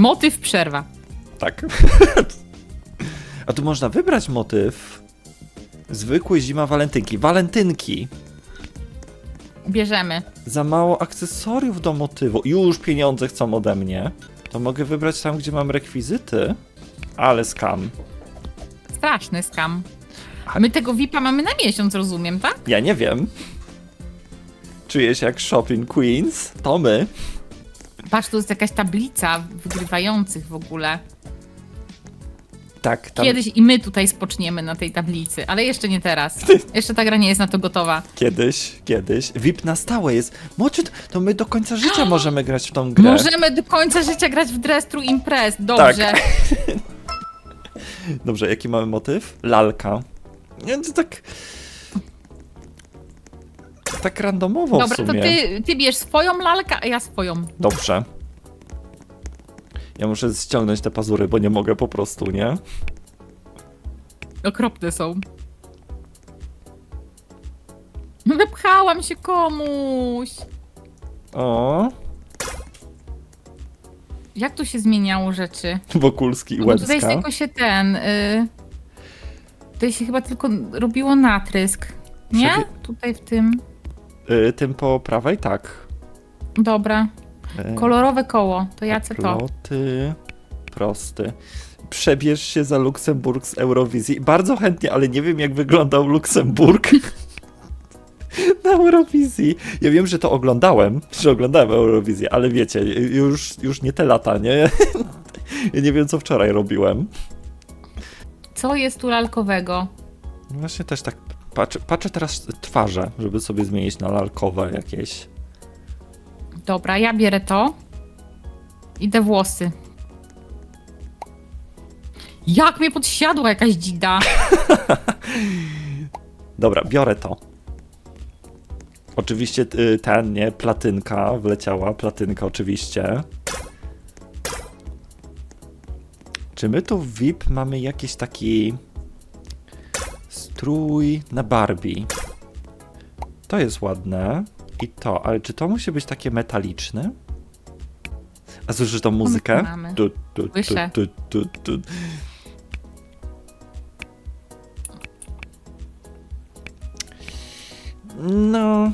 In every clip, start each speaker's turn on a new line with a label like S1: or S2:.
S1: Motyw przerwa.
S2: Tak. A tu można wybrać motyw. Zwykły zima walentynki. Walentynki.
S1: Bierzemy.
S2: Za mało akcesoriów do motywu. Już pieniądze chcą ode mnie. To mogę wybrać tam, gdzie mam rekwizyty. Ale skam.
S1: Straszny skam.
S2: A-
S1: My tego VIP-a mamy na miesiąc, rozumiem, tak?
S2: Ja nie wiem. Czuję się jak Shopping Queens. To my.
S1: Patrz, tu jest jakaś tablica wygrywających w ogóle.
S2: Tak, tam
S1: Kiedyś i my tutaj spoczniemy na tej tablicy, ale jeszcze nie teraz. Jeszcze ta gra nie jest na to gotowa.
S2: kiedyś, kiedyś. VIP na stałe jest. Moczyt, to my do końca życia możemy grać w tą grę.
S1: Możemy do końca życia grać w Dress True Impress. Dobrze.
S2: Dobrze, jaki mamy motyw? Lalka. Nie, to tak... Tak randomowo w
S1: Dobra, to
S2: sumie.
S1: ty, ty bierz swoją lalkę, a ja swoją.
S2: Dobrze. Ja muszę ściągnąć te pazury, bo nie mogę po prostu, nie?
S1: Okropne są. Wypchałam się komuś.
S2: O,
S1: Jak tu się zmieniało rzeczy?
S2: Wokulski i
S1: No tutaj
S2: Łebska.
S1: tylko się ten... Y... Tutaj się chyba tylko robiło natrysk. Nie?
S2: Przebie-
S1: Tutaj w tym.
S2: Y, tym po prawej, tak.
S1: Dobra.
S2: Y,
S1: Kolorowe koło. To ja chcę to.
S2: Ploty, prosty. Przebierz się za Luksemburg z Eurowizji. Bardzo chętnie, ale nie wiem jak wyglądał Luksemburg na Eurowizji. Ja wiem, że to oglądałem, że oglądałem Eurowizję, ale wiecie, już, już nie te lata, nie? Ja nie wiem, co wczoraj robiłem.
S1: Co jest tu lalkowego?
S2: Właśnie też tak patrzę, patrzę teraz twarze, żeby sobie zmienić na lalkowe jakieś.
S1: Dobra, ja bierę to. I te włosy. Jak mnie podsiadła jakaś dzida.
S2: Dobra, biorę to. Oczywiście y, ten, nie, platynka wleciała, platynka oczywiście. Czy my tu w VIP mamy jakiś taki strój na Barbie? To jest ładne. I to, ale czy to musi być takie metaliczne? A słyszysz tą muzykę?
S1: mamy?
S2: Tu, tu, tu,
S1: Słyszę.
S2: tu, tu, tu. No,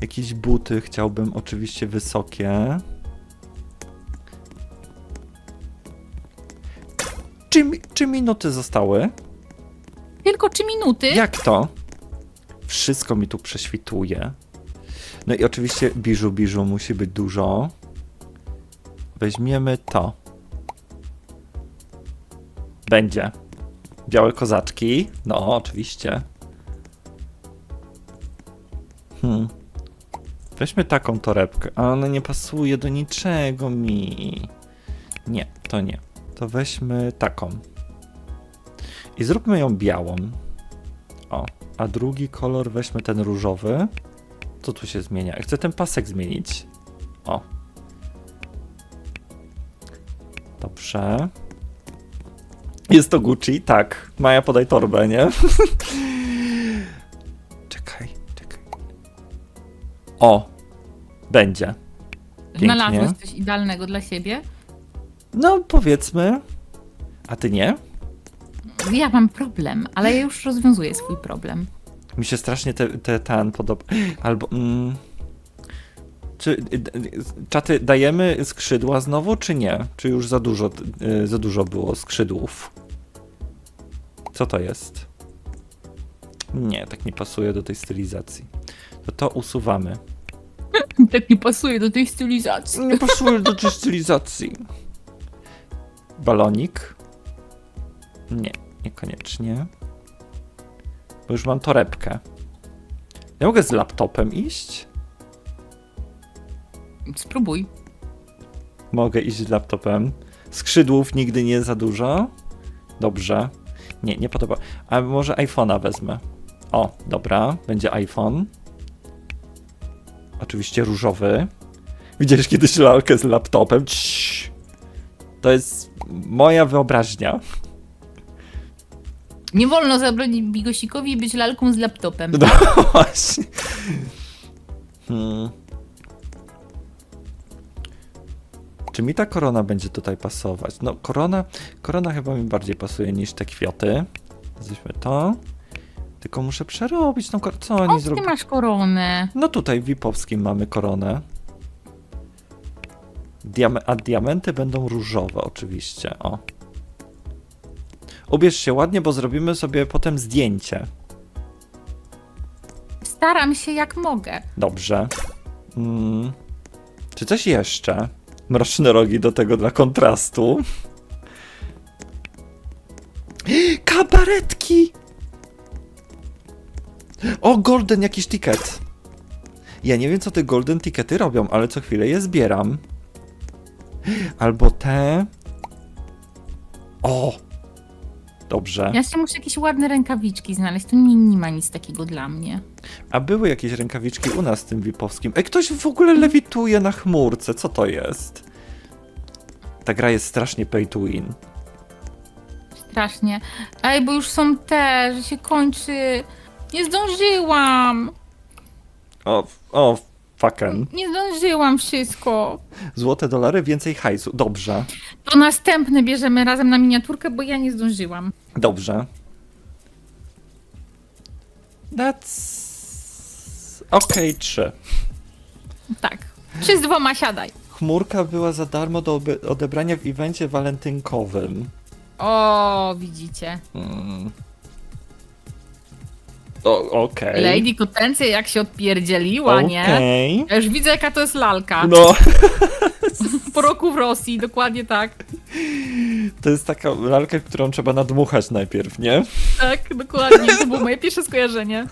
S2: jakieś buty chciałbym oczywiście wysokie. Mi- czy minuty zostały?
S1: Tylko trzy minuty.
S2: Jak to? Wszystko mi tu prześwituje. No i oczywiście biżu, biżu musi być dużo. Weźmiemy to. Będzie. Białe kozaczki. No, oczywiście. Hmm. Weźmy taką torebkę. A ona nie pasuje do niczego mi. Nie, to nie. To weźmy taką. I zróbmy ją białą. O, a drugi kolor weźmy ten różowy. Co tu się zmienia? Chcę ten pasek zmienić. O. Dobrze. Jest to Gucci? Tak. Maja, podaj torbę, nie? czekaj, czekaj. O! Będzie. Pięknie.
S1: Znalazłeś coś idealnego dla siebie?
S2: No, powiedzmy. A ty nie?
S1: Ja mam problem, ale ja już rozwiązuję swój problem.
S2: Mi się strasznie te, te ten podoba. Albo. Mm, czy y, y, czaty dajemy skrzydła znowu, czy nie? Czy już za dużo, y, za dużo było skrzydłów? Co to jest? Nie, tak nie pasuje do tej stylizacji. To to usuwamy.
S1: Tak nie pasuje do tej stylizacji.
S2: Nie pasuje do tej stylizacji. Balonik? Nie, niekoniecznie. Bo już mam torebkę. Ja mogę z laptopem iść?
S1: Spróbuj.
S2: Mogę iść z laptopem. Skrzydłów nigdy nie za dużo. Dobrze. Nie, nie podoba. A może iPhone'a wezmę. O, dobra, będzie iPhone. Oczywiście różowy. Widziałeś kiedyś lalkę z laptopem? Ciii. To jest moja wyobraźnia.
S1: Nie wolno zabronić Bigosikowi być lalką z laptopem.
S2: No właśnie. Hmm. Czy mi ta korona będzie tutaj pasować? No, korona, korona chyba mi bardziej pasuje niż te kwiaty. Weźmy to. Tylko muszę przerobić tą koronę. Co
S1: O,
S2: oni
S1: ty
S2: zrobili?
S1: masz koronę.
S2: No tutaj w Wipowskim mamy koronę. Diame a diamenty będą różowe oczywiście, o. Ubierz się ładnie, bo zrobimy sobie potem zdjęcie.
S1: Staram się jak mogę.
S2: Dobrze. Mm. Czy coś jeszcze? Mroczne rogi do tego dla kontrastu. Kabaretki! O, golden jakiś ticket. Ja nie wiem, co te golden tickety robią, ale co chwilę je zbieram. Albo te. O! Dobrze.
S1: Ja się muszę jakieś ładne rękawiczki znaleźć. Tu nie, nie ma nic takiego dla mnie.
S2: A były jakieś rękawiczki u nas w tym VIP-owskim. Ej, ktoś w ogóle lewituje na chmurce. Co to jest? Ta gra jest strasznie pay to win.
S1: Strasznie. Ej, bo już są te, że się kończy. Nie zdążyłam.
S2: O, o,
S1: Nie zdążyłam wszystko.
S2: Złote dolary, więcej hajsu. Dobrze,
S1: To następne bierzemy razem na miniaturkę, bo ja nie zdążyłam.
S2: dobrze. That's... Okej, trzy.
S1: Tak. Trzy z dwoma siadaj.
S2: Chmurka była za darmo do obe- odebrania w evencie walentynkowym.
S1: O, widzicie.
S2: Mm. O, okej.
S1: Lady Kotencja jak się odpierdzieliła, nie?
S2: Okej.
S1: Ja już widzę, jaka to jest lalka.
S2: No,
S1: Po roku w Rosji, dokładnie tak.
S2: to jest taka lalka, którą trzeba nadmuchać najpierw, nie?
S1: Tak, dokładnie. To było moje pierwsze skojarzenie.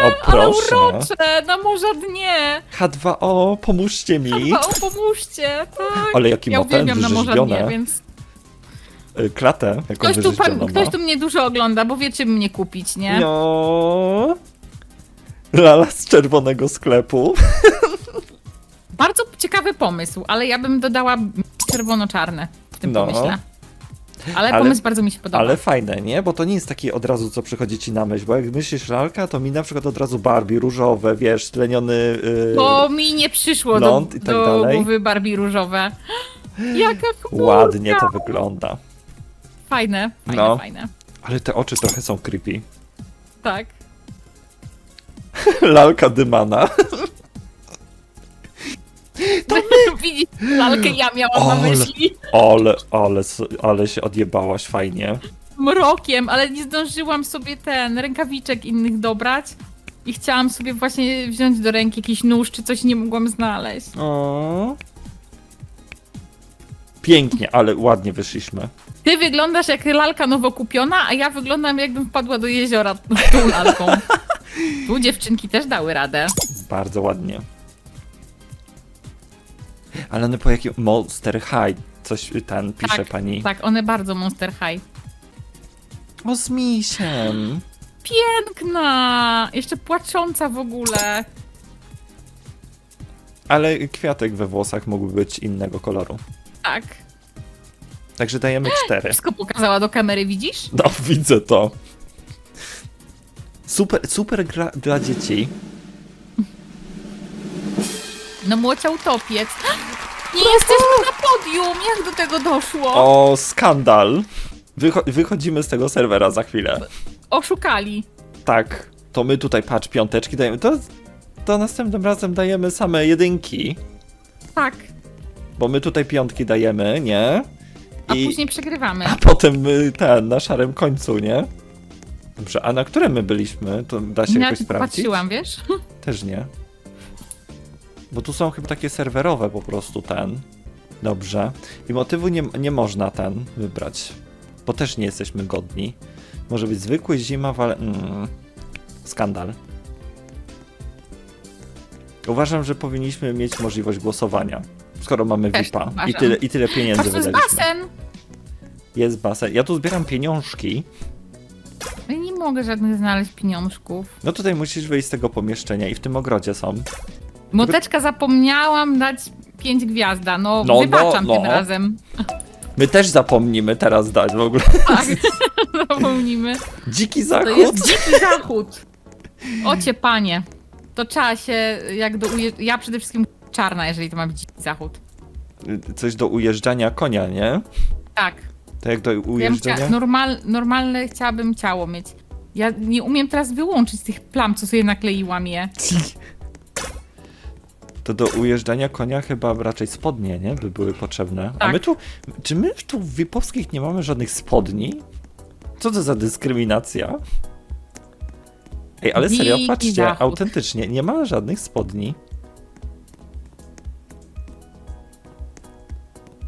S2: O,
S1: Ale
S2: proszę.
S1: urocze, na morza dnie.
S2: H2O, pomóżcie mi.
S1: Chyba, o, pomóżcie. Tak.
S2: Ale jaki
S1: Ja
S2: ma ten
S1: uwielbiam na morza dnie,
S2: wyrzeźbione.
S1: więc
S2: Klatę, jaką
S1: ktoś tu, pan,
S2: ma.
S1: ktoś tu mnie dużo ogląda, bo wie czym mnie kupić, nie?
S2: No. Lala z czerwonego sklepu.
S1: Bardzo ciekawy pomysł, ale ja bym dodała czerwono-czarne w tym
S2: No.
S1: pomyśle. Ale,
S2: Ale-
S1: pomysł bardzo mi się podoba.
S2: Ale fajne, nie? Bo to nie jest takie od razu, co przychodzi ci na myśl. Bo jak myślisz lalka, to mi na przykład od razu Barbie, różowe, wiesz, tleniony... Yy...
S1: Bo mi nie przyszło do,
S2: i tak
S1: do
S2: dalej.
S1: głowy Barbie różowe. Jaka chmurka.
S2: Ładnie to wygląda.
S1: Fajne, fajne,
S2: No.
S1: fajne.
S2: Ale te oczy trochę są creepy.
S1: Tak.
S2: Lalka dymana.
S1: Widzisz, lalkę ja miałam na myśli.
S2: Ale, ale, ale się odjebałaś fajnie.
S1: Mrokiem, ale nie zdążyłam sobie ten rękawiczek innych dobrać. I chciałam sobie właśnie wziąć do ręki jakiś nóż, czy coś nie mogłam znaleźć.
S2: O. Pięknie, ale ładnie wyszliśmy.
S1: Ty wyglądasz jak lalka nowo kupiona, a ja wyglądam jakbym wpadła do jeziora tą lalką. Tu dziewczynki też dały radę.
S2: Bardzo ładnie. Ale one po jakim... Monster High. Coś ten pisze
S1: tak,
S2: pani.
S1: tak, one bardzo Monster High.
S2: O, z misiem.
S1: Piękna! Jeszcze płacząca w ogóle.
S2: Ale kwiatek we włosach mógłby być innego koloru.
S1: Tak.
S2: Także dajemy cztery.
S1: Wszystko pokazała do kamery, widzisz?
S2: No, widzę to. Super, super gra dla dzieci.
S1: No młocia utopiec. Nie jesteśmy na podium! Jak do tego doszło?
S2: O, skandal. Wycho- wychodzimy z tego serwera za chwilę.
S1: Oszukali.
S2: Tak, to my tutaj, patrz, piąteczki dajemy. To, to następnym razem dajemy same jedynki,
S1: Tak.
S2: Bo my tutaj piątki dajemy, nie?
S1: A
S2: I
S1: później przegrywamy.
S2: a potem y, ten, na szarym końcu, nie? Dobrze, a na którym my byliśmy? To da się
S1: Ja
S2: jakoś sprawdzić?
S1: patrzyłam, wiesz?
S2: Też nie. Bo tu są chyba takie serwerowe po prostu ten. Dobrze. I motywu nie, nie można ten wybrać. Bo też nie jesteśmy godni. Może być zwykły, zima, wale... Mm. Skandal. Uważam, że powinniśmy mieć możliwość głosowania. Skoro mamy
S1: Też
S2: VIP-a i tyle, i tyle pieniędzy
S1: Patrz, to jest
S2: wydaliśmy.
S1: basen.
S2: Jest basen. Ja tu zbieram pieniążki.
S1: Ja nie mogę żadnych znaleźć pieniążków.
S2: No tutaj musisz wyjść z tego pomieszczenia i w tym ogrodzie są.
S1: Moteczka zapomniałam dać pięć gwiazda. No,
S2: No,
S1: wybaczam
S2: no,
S1: tym
S2: no.
S1: razem.
S2: My też zapomnimy teraz dać w ogóle.
S1: Tak, zapomnimy.
S2: Dziki
S1: To
S2: zachód.
S1: jest dziki zachód. Ocie panie. To trzeba się jak do uje... Ja przede wszystkim czarna, jeżeli to ma być dziki zachód.
S2: Coś do ujeżdżania konia, nie?
S1: Tak.
S2: Tak jak do
S1: Ja bym
S2: ujeżdżania?
S1: normal, normalne chciałabym ciało mieć. Ja nie umiem teraz wyłączyć tych plam, co sobie nakleiłam je.
S2: To do ujeżdżania konia chyba raczej spodnie, nie? By były potrzebne. A
S1: Tak.
S2: my tu, czy my tu w Wipowskich nie mamy żadnych spodni? Co to za dyskryminacja? Ej, ale serio,
S1: Dziki
S2: patrzcie,
S1: zachód.
S2: autentycznie, nie ma żadnych spodni.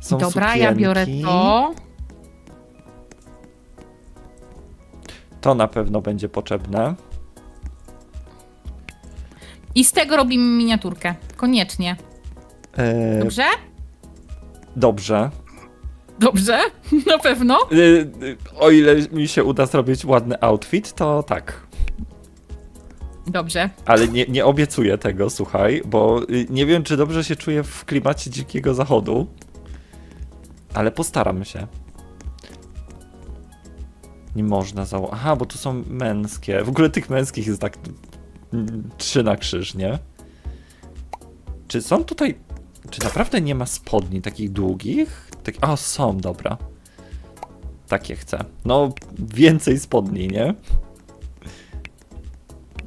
S2: Są
S1: Dobra, ja biorę
S2: sukienki.
S1: to.
S2: To na pewno będzie potrzebne.
S1: I z tego robimy miniaturkę. Koniecznie.
S2: E,
S1: Dobrze?
S2: dobrze.
S1: Dobrze? Na pewno?
S2: Y, y, o ile mi się uda zrobić ładny outfit, to tak.
S1: Dobrze.
S2: Ale nie, nie obiecuję tego, słuchaj, bo y, nie wiem, czy dobrze się czuję w klimacie dzikiego zachodu. Ale postaram się. Nie można założyć. Aha, bo tu są męskie. W ogóle tych męskich jest tak trzy na krzyż, nie? Czy są tutaj. Czy naprawdę nie ma spodni takich długich? Tak... O, są, dobra. Takie chcę. No, więcej spodni, nie?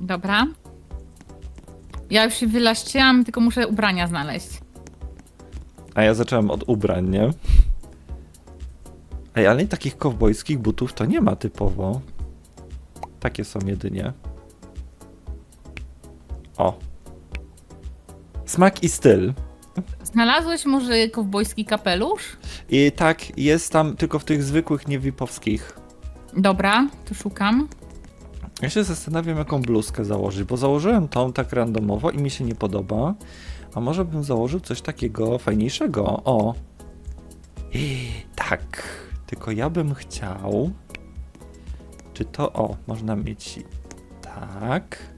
S1: Dobra. Ja już się wylaszczyłam, tylko muszę ubrania znaleźć.
S2: A ja zacząłem od ubrań, nie? Ej, ale takich kowbojskich butów to nie ma typowo. Takie są jedynie. O. Smak i styl.
S1: Znalazłeś może kowbojski kapelusz?
S2: I tak, jest tam tylko w tych zwykłych, niewipowskich.
S1: Dobra, to szukam.
S2: Ja się zastanawiam, jaką bluzkę założyć, bo założyłem tą tak randomowo i mi się nie podoba. A może bym założył coś takiego fajniejszego? O! I, tak, tylko ja bym chciał. Czy to. O, można mieć. Tak.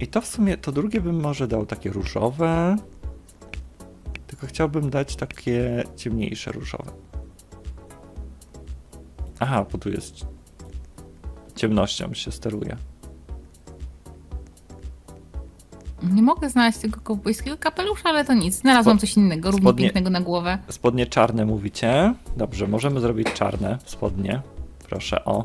S2: I to w sumie, to drugie bym może dał takie różowe. Tylko chciałbym dać takie ciemniejsze różowe. Aha, bo tu jest ciemnością się steruje.
S1: Nie mogę znaleźć tego kowbojskiego kapelusza, ale to nic. Znalazłam
S2: Spod-
S1: coś innego, równie
S2: spodnie-
S1: pięknego na głowę.
S2: Spodnie czarne mówicie? Dobrze, możemy zrobić czarne spodnie. Proszę, o.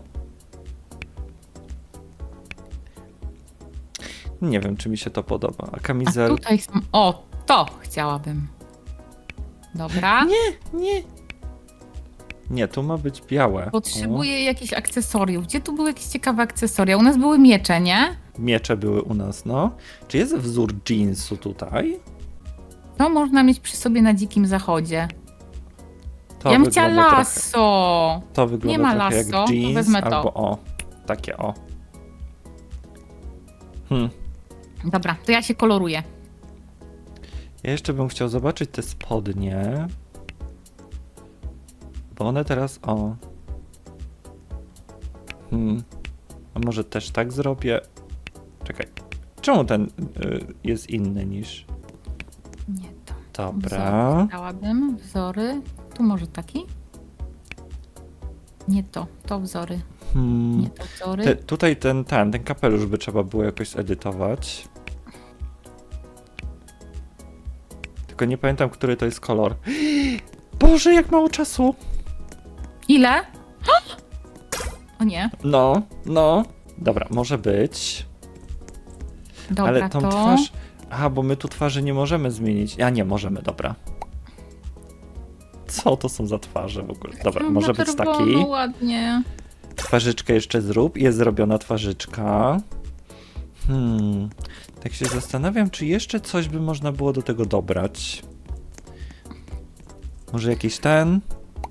S2: Nie wiem, czy mi się to podoba. A
S1: A
S2: kamizel...
S1: tutaj są... O, to chciałabym. Dobra.
S2: Nie, nie. Nie, tu ma być białe.
S1: Potrzebuję jakichś akcesoriów. Gdzie tu były jakieś ciekawe akcesoria? U nas były miecze, nie?
S2: Miecze były u nas, no. Czy jest wzór jeansu tutaj?
S1: To można mieć przy sobie na dzikim zachodzie.
S2: To
S1: ja bym chciała
S2: wygląda trochę-
S1: lasso.
S2: To wygląda
S1: ma
S2: trochę
S1: lasso,
S2: jak
S1: to
S2: jeans,
S1: wezmę to.
S2: albo o, takie o. Hmm.
S1: Dobra, to ja się koloruję.
S2: Ja jeszcze bym chciał zobaczyć te spodnie. Bo one teraz. O. Hmm. A może też tak zrobię? Czekaj. Czemu ten y, jest inny niż.
S1: Nie to.
S2: Dobra.
S1: Wzory Chciałabym. Wzory. Tu może taki? Nie to. To wzory.
S2: Hmm.
S1: Nie to wzory.
S2: Te, tutaj ten, ten, ten kapelusz by trzeba było jakoś edytować. Tylko nie pamiętam, który to jest kolor. Boże, jak mało czasu!
S1: Ile? O nie.
S2: No, no. Dobra, może być.
S1: Dobra,
S2: Ale tą
S1: to.
S2: twarz. Aha, bo my tu twarzy nie możemy zmienić. A nie, możemy, dobra. Co to są za twarze w ogóle? Dobra,
S1: Mam
S2: może być
S1: czerwono,
S2: taki.
S1: ładnie.
S2: Twarzyczkę jeszcze zrób. Jest zrobiona twarzyczka. Hmm. Tak się zastanawiam, czy jeszcze coś by można było do tego dobrać. Może jakiś ten?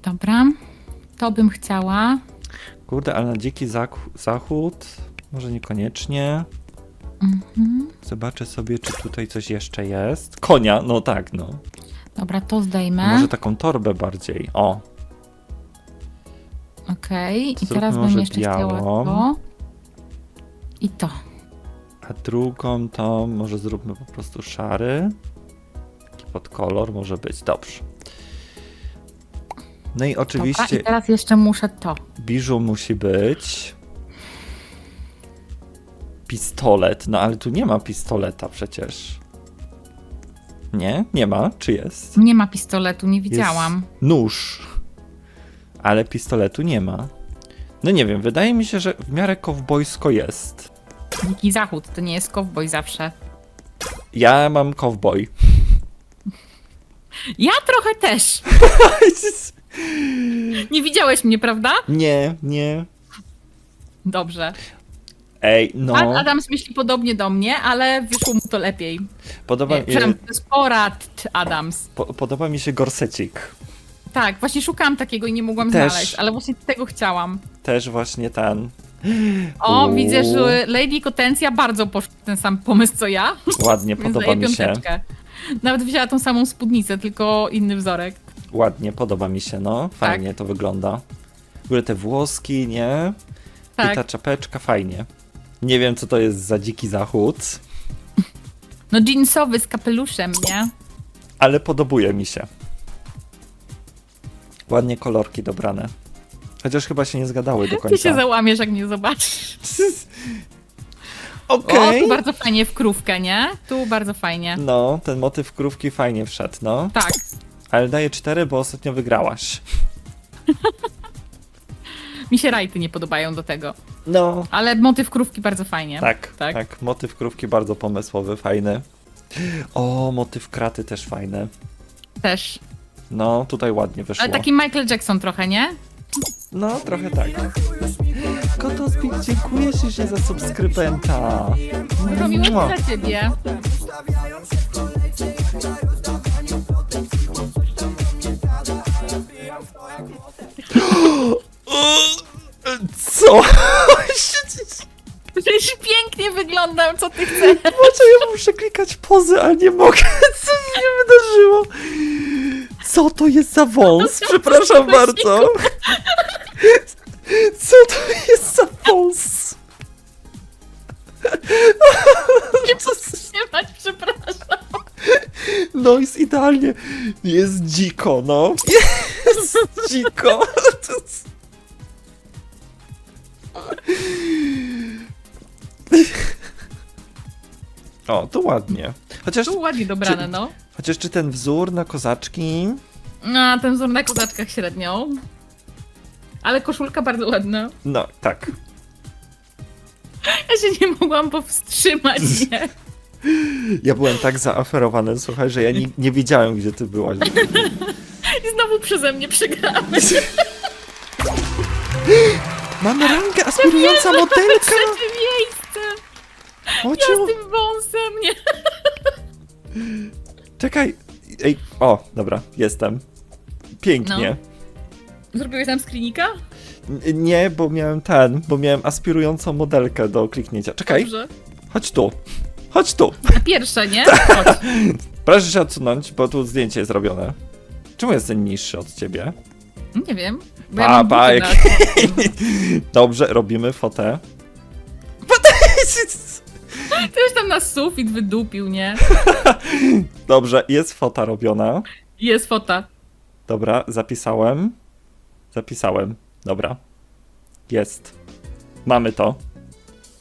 S1: Dobra. To bym chciała.
S2: Kurde, ale na dziki zach- zachód? Może niekoniecznie.
S1: Mhm.
S2: Zobaczę sobie, czy tutaj coś jeszcze jest. Konia, no tak, no.
S1: Dobra, to zdejmę.
S2: Może taką torbę bardziej. O,
S1: Okej. I
S2: Zróbmy
S1: teraz bym
S2: może
S1: jeszcze chciała
S2: białą.
S1: to. I to.
S2: a drugą to może zróbmy po prostu szary. Taki pod kolor może być, dobrze. No i
S1: Dobra,
S2: oczywiście
S1: I teraz jeszcze muszę to.
S2: biżu musi być. Pistolet, no ale tu nie ma pistoleta przecież. Nie? Nie ma? Czy jest?
S1: Nie ma pistoletu, nie widziałam.
S2: Jest nóż. Ale pistoletu nie ma. No nie wiem, wydaje mi się, że w miarę kowbojsko jest.
S1: Dziki Zachód, to nie jest cowboy zawsze.
S2: Ja mam kowboj.
S1: Ja trochę też. Nie widziałeś mnie, prawda?
S2: nie, nie.
S1: Dobrze.
S2: Ej, no.
S1: A Adams myśli podobnie do mnie, ale wyszło mu to lepiej.
S2: Podoba,
S1: to jest porad Adams.
S2: po, podoba mi się gorsecik.
S1: Tak, właśnie szukałam takiego i nie mogłam
S2: Też.
S1: znaleźć, ale właśnie tego chciałam.
S2: Też właśnie ten.
S1: O,
S2: Uuu.
S1: widzę, że Lady Kotencja bardzo poszła w ten sam pomysł co ja,
S2: Ładnie, podoba mi się.
S1: Nawet wzięła tą samą spódnicę, tylko inny wzorek.
S2: Ładnie, podoba mi się, no. Fajnie to wygląda. W ogóle te włoski, nie? I
S1: Tak.
S2: ta czapeczka, fajnie. Nie wiem, co to jest za dziki zachód,
S1: No jeansowy z kapeluszem, nie?
S2: ale podobuje mi się. Ładnie kolorki dobrane. Chociaż chyba się nie zgadały do
S1: Ty się
S2: końca.
S1: załamiesz, jak mnie zobaczysz.
S2: Okej.
S1: Tu bardzo fajnie w krówkę, nie? Tu bardzo fajnie.
S2: No, ten motyw krówki fajnie wszedł, no.
S1: Tak.
S2: Ale daję cztery, bo ostatnio wygrałaś.
S1: Mi się rajty nie podobają do tego.
S2: No.
S1: Ale motyw krówki bardzo fajnie.
S2: Tak,
S1: Tak.
S2: tak, Motyw krówki bardzo pomysłowy, fajny. O, motyw kraty też fajny.
S1: Też.
S2: No, tutaj ładnie wyszło.
S1: Ale taki Michael Jackson trochę, nie?
S2: No, trochę tak. Kotospeak, dziękuję Ci za subskrybenta.
S1: To miło dla ciebie.
S2: Co?
S1: Przecież pięknie wyglądam, co ty chcesz?
S2: Dlaczego ja muszę klikać pozy, ale nie mogę? Co mi się wydarzyło? Co to jest za wąs? Przepraszam bardzo. Co to jest za wąs?
S1: Nie powstrzymać, przepraszam.
S2: No jest idealnie. Jest dziko, no. Jest dziko. O, to ładnie. Chociaż,
S1: Tu ładnie dobrane,
S2: Czy-
S1: no.
S2: chociaż czy ten wzór na kozaczki...
S1: A, ten wzór na kozaczkach średnio. Ale koszulka bardzo ładna.
S2: No, tak.
S1: Ja się nie mogłam powstrzymać, nie?
S2: Ja byłem tak zaaferowany, słuchaj, że ja nie, nie wiedziałem, gdzie ty byłaś.
S1: I znowu przeze mnie przegramy.
S2: Mamy rangę aspirująca modelka!
S1: Trzecie miejsce! Ja
S2: Ociu.
S1: z tym wąsem, nie?
S2: Czekaj. Ej, o, dobra, jestem. Pięknie.
S1: Zrobiłeś tam screenika?
S2: N- Nie, bo miałem ten, bo miałem aspirującą modelkę do kliknięcia. Czekaj,
S1: Dobrze.
S2: chodź tu. Chodź tu.
S1: Na pierwsze, nie? Chodź.
S2: Proszę się odsunąć, bo tu zdjęcie jest zrobione. Czemu jestem niższy od ciebie?
S1: Nie wiem. Bo
S2: Pa,
S1: ja
S2: pa, jak-
S1: na-
S2: Dobrze, robimy fotę.
S1: Ty już tam na sufit wydupił, nie?
S2: Dobrze, jest fota robiona.
S1: Jest fota.
S2: Dobra, zapisałem. Zapisałem. Dobra. Jest. Mamy to.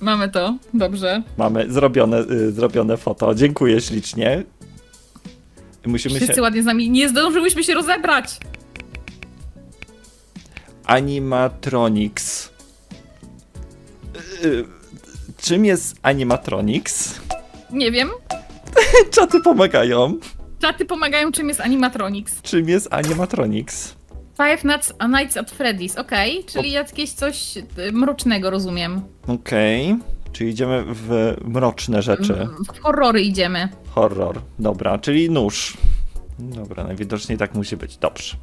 S1: Mamy to. Dobrze.
S2: Mamy zrobione, y, zrobione foto. Dziękuję ślicznie. Musimy
S1: Wszyscy
S2: się.
S1: ładnie z nami. Nie zdążyłyśmy się rozebrać.
S2: Animatronics. Y, Czym jest animatronics?
S1: Nie wiem.
S2: Czaty pomagają.
S1: Czaty pomagają, czym jest animatronics.
S2: Czym jest animatronics?
S1: Five Nights, a Nights at Freddy's, okej. Czyli jakieś coś y, mrocznego, rozumiem.
S2: Okej. Czyli idziemy w mroczne rzeczy.
S1: W horrory idziemy.
S2: Horror. Dobra, czyli nóż. Dobra, najwidoczniej tak musi być. Dobrze.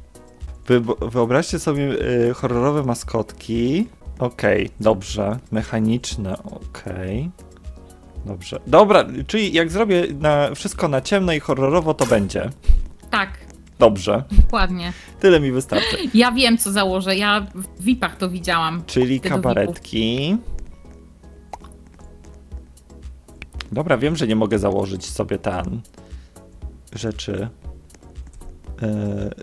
S2: Wy, wyobraźcie sobie y, horrorowe maskotki. Okej, dobrze. Mechaniczne, okej. Dobrze. Dobra, czyli jak zrobię na, wszystko na ciemno i horrorowo, to będzie.
S1: Tak,
S2: Dobrze.
S1: dokładnie.
S2: Tyle mi wystarczy.
S1: Ja wiem, co założę. Ja w VIP-ach to widziałam.
S2: Czyli kabaretki. Dobra, wiem, że nie mogę założyć sobie tan rzeczy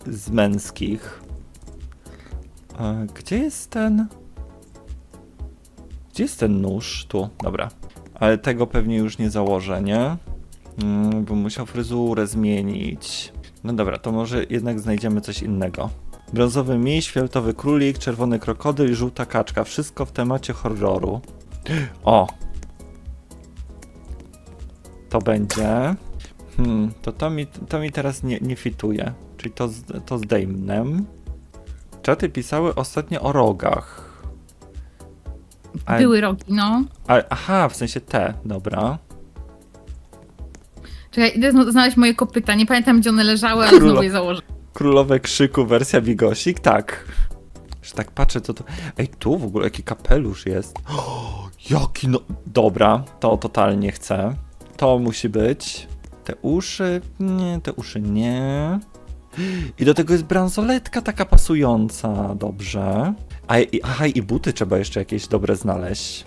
S2: z męskich. E, gdzie jest ten? Gdzie jest ten nóż? Tu, dobra. Ale tego pewnie już nie założę, nie? Mm, bo musiał fryzurę zmienić. No dobra, to może jednak znajdziemy coś innego. Brązowy miś, fioletowy królik, czerwony krokodyl i żółta kaczka. Wszystko w temacie horroru. O! To będzie. Hmm, to to mi, to mi teraz nie, nie fituje. Czyli to, z- to zdejmnę. Czaty pisały ostatnio o rogach. Ale-
S1: Były rogi, no.
S2: Aha, w sensie te, dobra.
S1: Czekaj, idę zno- znaleźć moje kopyta. Nie pamiętam, gdzie one leżały, ale
S2: Króla.
S1: znowu je założę.
S2: Królowe krzyku, wersja Bigosik, tak. Że tak patrzę, co to. Ej, tu w ogóle jaki kapelusz jest. O, jaki no. Dobra, to totalnie chcę. To musi być. Te uszy. Nie, te uszy nie. I do tego jest bransoletka taka pasująca. Dobrze. A, i, aha, i buty trzeba jeszcze jakieś dobre znaleźć.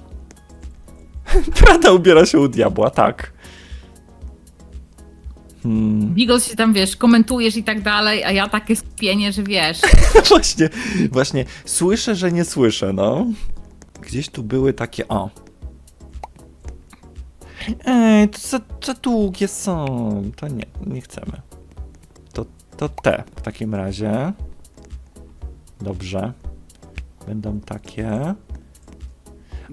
S2: Prada ubiera się u diabła, tak. Hmm.
S1: Bigos się tam, wiesz, komentujesz i tak dalej, a ja takie skupienie, że wiesz.
S2: Właśnie, właśnie, słyszę, że nie słyszę, no. Gdzieś tu były takie, o. Ej, to za, za długie są. To nie, nie chcemy. To, te w takim razie. Dobrze. Będą takie.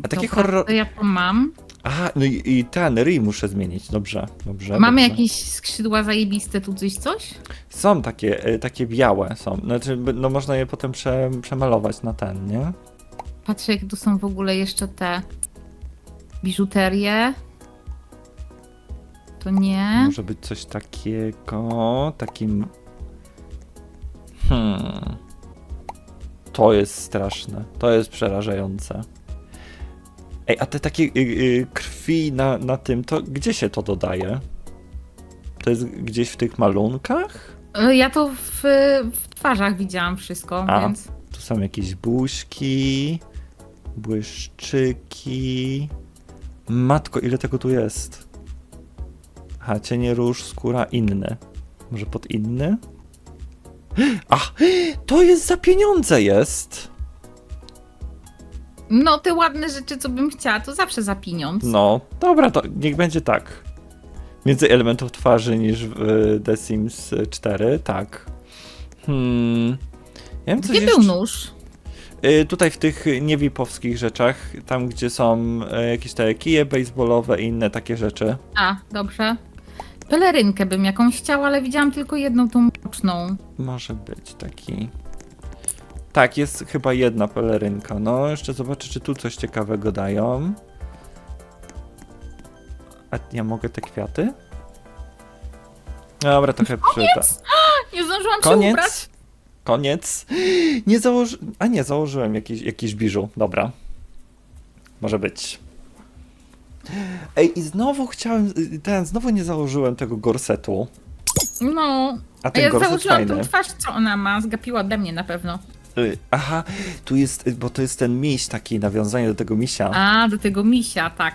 S2: A takie
S1: Dobra,
S2: horror...
S1: To ja to mam.
S2: Aha, no i, i ten ryj muszę zmienić. Dobrze, dobrze.
S1: Mamy
S2: dobrze.
S1: jakieś skrzydła zajebiste, tu coś, coś?
S2: Są takie, y, takie białe są. Znaczy, by- no można je potem prze, przemalować na ten, nie?
S1: Patrzę, jak tu są w ogóle jeszcze te biżuterie. To nie.
S2: Może być coś takiego, takim. Hmm. To jest straszne. To jest przerażające. Ej, a te takie y, y, krwi na, na tym, to gdzie się to dodaje? To jest gdzieś w tych malunkach?
S1: E, Ja to w, w twarzach widziałam wszystko,
S2: A.
S1: więc.
S2: Tu są jakieś buźki, błyszczyki. Matko, ile tego tu jest? Aha, cienie róż, skóra, inny. Może pod inny? Ach, to jest za pieniądze jest!
S1: No, te ładne rzeczy, co bym chciała, to zawsze za pieniądz.
S2: No, dobra, to niech będzie tak. Więcej elementów twarzy niż w y, The Sims 4, tak. Hmm. Ja coś
S1: Gdzie
S2: jeszcze...
S1: był nóż?
S2: Y, Tutaj w tych niewipowskich rzeczach, tam gdzie są y, jakieś te kije baseballowe i inne takie rzeczy.
S1: A, dobrze. Pelerynkę bym jakąś chciała, ale widziałam tylko jedną tą mroczną.
S2: Może być taki. Tak, jest chyba jedna pelerynka. No, jeszcze zobaczę, czy tu coś ciekawego dają. A ja mogę te kwiaty? Dobra, trochę przyda.
S1: Nie zdążyłam się ubrać.
S2: Koniec. Koniec. Nie założy... A nie, założyłem jakiś, jakiś biżu. Dobra. Może być. Ej, i znowu chciałem... Ten, znowu nie założyłem tego gorsetu.
S1: No,
S2: A
S1: a
S2: ten
S1: ja
S2: gorset
S1: założyłam
S2: fajny.
S1: tą twarz, co ona ma, zgapiła ode mnie na pewno.
S2: Y, Aha, tu jest, y, bo to jest ten miś, taki nawiązanie do tego misia.
S1: A, do tego misia, tak.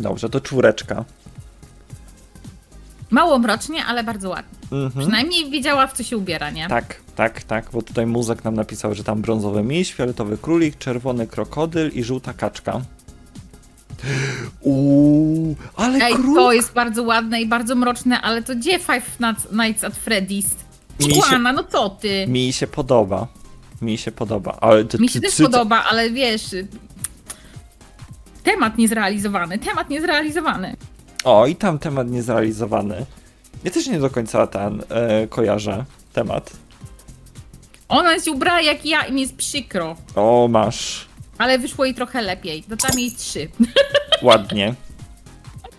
S2: Dobrze, to czwóreczka.
S1: Mało mrocznie, ale bardzo ładnie.
S2: Mhm.
S1: Przynajmniej wiedziała, w co się ubiera, nie?
S2: Tak, tak, tak, bo tutaj muzek nam napisał, że tam brązowy miś, fioletowy królik, czerwony krokodyl i żółta kaczka. Uuu, ale
S1: Ej,
S2: kruk!
S1: to jest bardzo ładne i bardzo mroczne, ale to gdzie Five Nights- Nights at Freddy's?
S2: Mi się-
S1: no co ty?
S2: Mi się podoba. Mi się podoba, ale ty,
S1: Mi się
S2: ty,
S1: też
S2: ty,
S1: podoba, ale wiesz... y, Temat niezrealizowany, temat niezrealizowany.
S2: O, i tam temat niezrealizowany. Ja też nie do końca ten e, kojarzę temat.
S1: Ona się ubrała jak ja i mi jest przykro.
S2: O, masz.
S1: Ale wyszło jej trochę lepiej. Dodam jej trzy.
S2: Ładnie.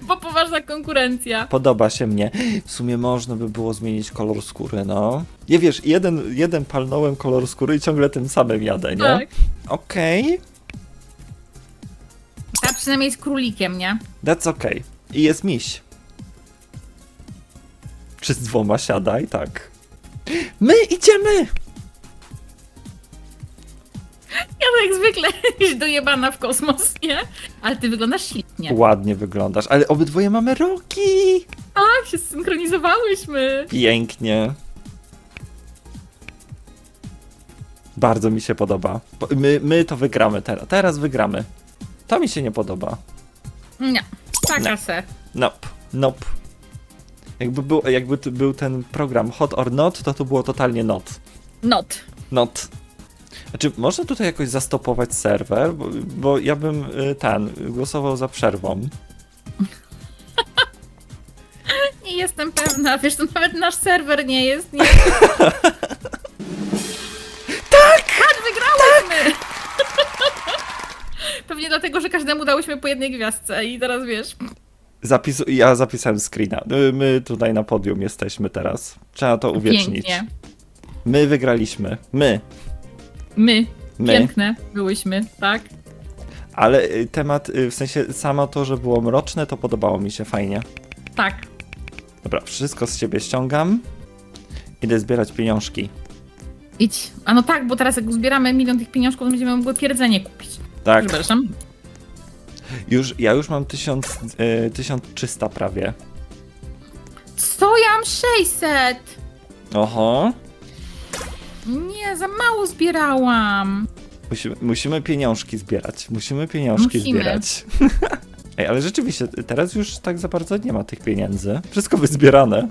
S1: Bo poważna konkurencja.
S2: Podoba się mnie. W sumie można by było zmienić kolor skóry, no. Nie wiesz, jeden, jeden palnąłem kolor skóry i ciągle tym samym jadę, nie?
S1: Tak.
S2: Okej,
S1: Ta przynajmniej jest królikiem, nie?
S2: that's okay. I jest miś. Czy z dwoma siadaj, tak. My idziemy!
S1: Ja tak jak zwykle dojebana w kosmos, nie? Ale ty wyglądasz ślicznie.
S2: Ładnie wyglądasz, ale obydwoje mamy roki!
S1: A, się zsynchronizowałyśmy.
S2: Pięknie. Bardzo mi się podoba. My, my to wygramy teraz. Teraz wygramy. To mi się nie podoba.
S1: Nie, taka
S2: Nie.
S1: se.
S2: Nope. Nope. Jakby był, jakby był ten program Hot or Not, to to było totalnie not.
S1: Not.
S2: Not. Znaczy, można tutaj jakoś zastopować serwer, bo, bo ja bym y, ten, głosował za przerwą.
S1: Nie jestem pewna, wiesz, to nawet nasz serwer nie jest. Nie... tak! Tak, wygrałyśmy! Pewnie dlatego, że każdemu dałyśmy po jednej gwiazdce i teraz wiesz.
S2: Zapis, ja zapisałem screena. Y, My tutaj na podium jesteśmy teraz. Trzeba to uwiecznić.
S1: Pięknie.
S2: My wygraliśmy. My.
S1: My.
S2: My.
S1: Piękne byłyśmy, tak?
S2: Ale y, temat, y, w sensie samo to, że było mroczne, to podobało mi się fajnie.
S1: Tak.
S2: Dobra, wszystko z ciebie ściągam. Idę zbierać pieniążki.
S1: Idź. A no tak, bo teraz jak zbieramy milion tych pieniążków, to będziemy mogły pierdzenie kupić.
S2: Tak,
S1: Przepraszam.
S2: już, ja już mam 1000, y, 1300 prawie.
S1: Co? Ja mam 600!
S2: Oho.
S1: Nie, za mało zbierałam.
S2: Musimy, musimy pieniążki zbierać. Musimy pieniążki
S1: Musimy.
S2: zbierać. Ej, ale rzeczywiście, teraz już tak za bardzo nie ma tych pieniędzy. Wszystko wyzbierane.